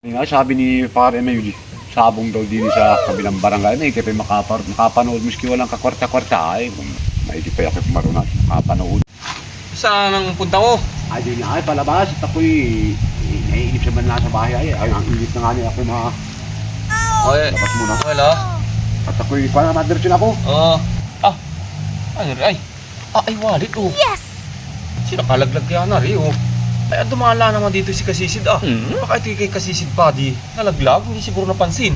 Nga, sabi ni pare may sabong daw din sa kabilang barangay may kaya makapar makapanood miski walang kakwarta-kwarta ay kung maigi pa ako marunong makapanood. Saan ang punta mo? Ay di na ay palabas at ako'y naiinip sa man na sa bahay ay, ay ang init na nga niya ako mga Oy, labas muna. wala. At ako'y para madiretso na ako. Oo. ah. Ano rin? Ay. Ah, ay wallet oh. Yes! Sino kalaglag kaya na rin oh. Ay, dumala naman dito si Kasisid ah. Hmm? Baka ito kay Kasisid Buddy. Nalaglag, hindi siguro napansin.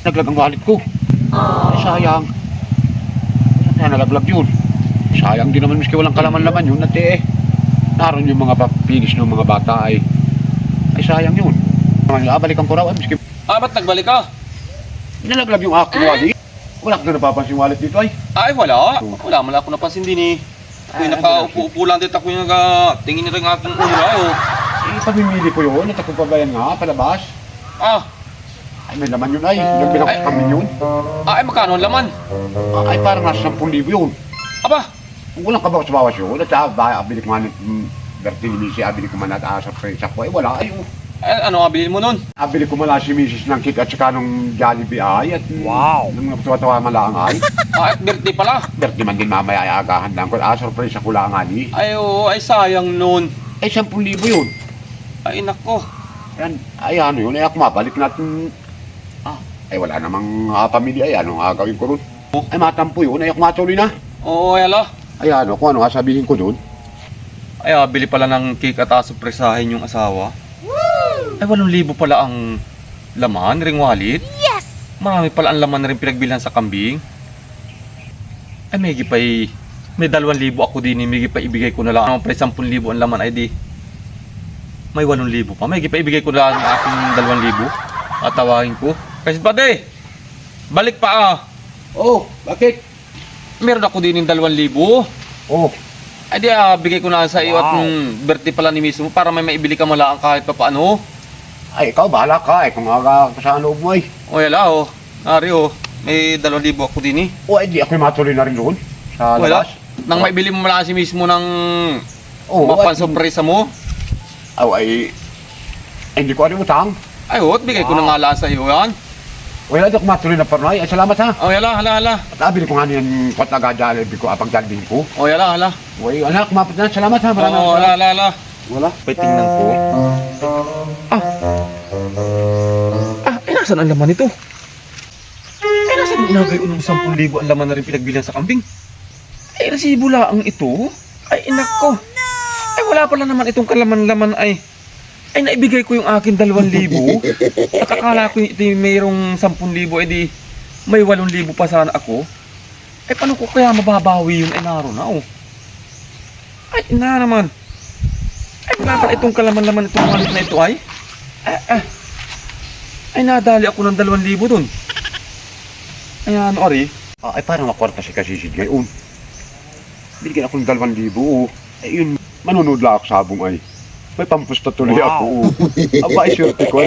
Naglag ang wallet ko. Ay sayang. Kaya nalaglag yun. Sayang din naman miski walang kalaman-laman yun at eh. Naroon yung mga papinis ng mga bata ay ay sayang yun. Naman yung balikan ko raw ay miski Ah, ba't nagbalik ka? nalaglag yung aking wallet. Wala ka na napapansin wallet dito ay. Ay, wala. Wala man ako napansin din eh. Ako yung Ah, nakaupo-upo lang dito ako yung nag-tingin rin aking ulo ay oh. Eh, pamimili ko yun at ako pa ba yan nga, palabas. Ah, Ay, may laman yun ay. Nagbilang ko kami yun. ah, ay magkano ang laman? Ah, Ay, parang nasa 10,000 yun. Aba, Kung walang kabawas bawas yun, at ah, ba, abili ko man, mm, Bertil Misi, abili ko man at asa sa ko, ay wala, ay, oh. Ay, ano nga bilhin mo nun? Abili ko man lang si Mrs. ng cake at saka nung Jollibee ay, at wow. ng mga tuwa-tuwa man lang ay. Ah, at birthday pala. Bertil man din mamaya ay agahan lang ko, ah, surprise ako lang ani. Ay, oo, ay sayang nun. Ay, 10,000 yun. Ay, nako. Yan, ay ano yun, ay ako mabalik natin. Ah, ay wala namang ah, pamilya, ay ano nga gawin ko ron. Ay matampo yun, ay ako matuloy na. Oo, ay ala. Ay ano, kung ano nga sabihin ko doon. Ay, ah, bili pala ng cake at asupresahin yung asawa. Ay, walong libo pala ang laman, ring wallet. Yes! Marami pala ang laman na rin pinagbilhan sa kambing. Ay, may gipay, may dalawang libo ako din, eh, may gipay ibigay ko na lang. Ang pre, sampun libo ang laman ay di. May walong libo pa. May gipay ibigay ko na lang ang aking dalawang libo. At tawagin ko. Kasi pati, balik pa ah. Oh, bakit? Meron ako din yung dalawang libo. Oh, Ay di ah, bigay ko na sa iyo at Wow. yung birthday pala ni mismo para may maibili ka malaan kahit pa paano. Ay ikaw bahala ka, eh, kung aga ka sa loob mo ay. O yala oh, nari oh, may dalawang libo ako din eh. O, ay di ako matuloy na rin doon. Sa Wala. labas. Nang maibili mo malaan si mismo ng Oo, mapansorpresa mo. Oh, ay, ay, hindi ko ano utang. Ay oh, bigay ko na nga lang sa iyo yan. Wala di ako matuloy na parnoy. Ay, salamat ha. O yala, hala, hala. At abili ko nga niyan kot aga Jollibee ko, apang Jollibee ko. O yala, hala. Uy, anak, kumapit na. Salamat ha. Maraming O, hala, hala, hala. Wala. May tingnan ko. Ah. Eh, nasan ang laman nito? Eh, nasan ang nagay unong 10,000 ang laman na rin pinagbilan sa kambing? Eh, resibo lang ito. Ay, inak ko. Ay, wala pala naman itong kalaman-laman ay. Ay, naibigay ko yung akin 2,000. At akala ko ito yung mayroong 10,000, eh di may 8,000 pa sana ako. Eh, paano ko kaya mababawi yung enaro na, oh? Ay, ina naman. Ay, wala pala itong kalaman-laman itong wallet na ito ay. Ah, ah. Ay, nadali ako ng 2,000 dun. Ay, ano, Ari? Ah, ay, parang akwarta si Kasisid ngayon. Binigyan ako ng dalawang libo. oh. Ay, yun, manunod lang ako sa abong ay. May pampusta tuloy ako. oh. Aba, ay swerte ko.